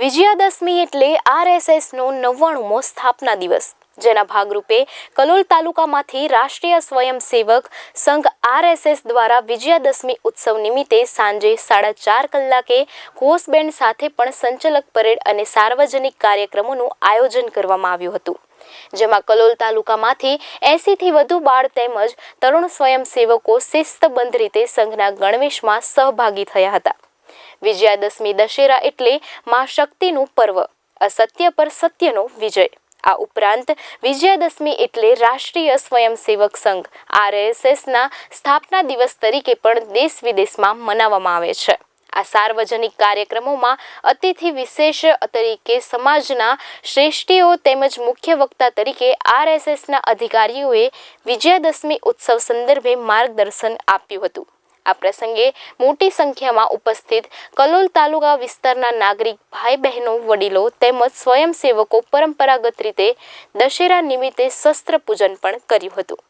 વિજયાદશમી એટલે આરએસએસનો નવ્વાણુમો સ્થાપના દિવસ. જેના ભાગરૂપે કલોલ તાલુકામાંથી રાષ્ટ્રીય સ્વયંસેવક સંઘ આરએસએસ દ્વારા વિજયાદશમી ઉત્સવ નિમિત્તે સાંજે સાડા ચાર કલાકે ઘોષબેન્ડ સાથે પણ સંચલક પરેડ અને સાર્વજનિક કાર્યક્રમોનું આયોજન કરવામાં આવ્યું હતું. જેમાં કલોલ તાલુકામાંથી એંસીથી વધુ બાળ તેમજ તરુણ સ્વયંસેવકો શિસ્તબંધ રીતે સંઘના ગણવેશમાં સહભાગી થયા હતા. વિજયાદશમી દશેરા એટલે મા શક્તિનું પર્વ, અસત્ય પર સત્યનો વિજય. આ ઉપરાંત વિજયાદશમી એટલે રાષ્ટ્રીય સ્વયંસેવક સંઘ, આરએસએસના સ્થાપના દિવસ તરીકે પણ દેશ વિદેશમાં મનાવવામાં આવે છે. આ સાર્વજનિક કાર્યક્રમોમાં અતિથિ વિશેષ તરીકે સમાજના શ્રેષ્ઠીઓ તેમજ મુખ્ય વક્તા તરીકે આરએસએસના અધિકારીઓએ વિજયાદશમી ઉત્સવ સંદર્ભે માર્ગદર્શન આપ્યું હતું. આ પ્રસંગે મોટી સંખ્યામાં ઉપસ્થિત કલોલ તાલુકા વિસ્તારના નાગરિક ભાઈ બહેનો વડીલો તેમજ સ્વયંસેવકો પરંપરાગત રીતે દશેરા નિમિત્તે શસ્ત્ર પૂજન પણ કર્યું હતું.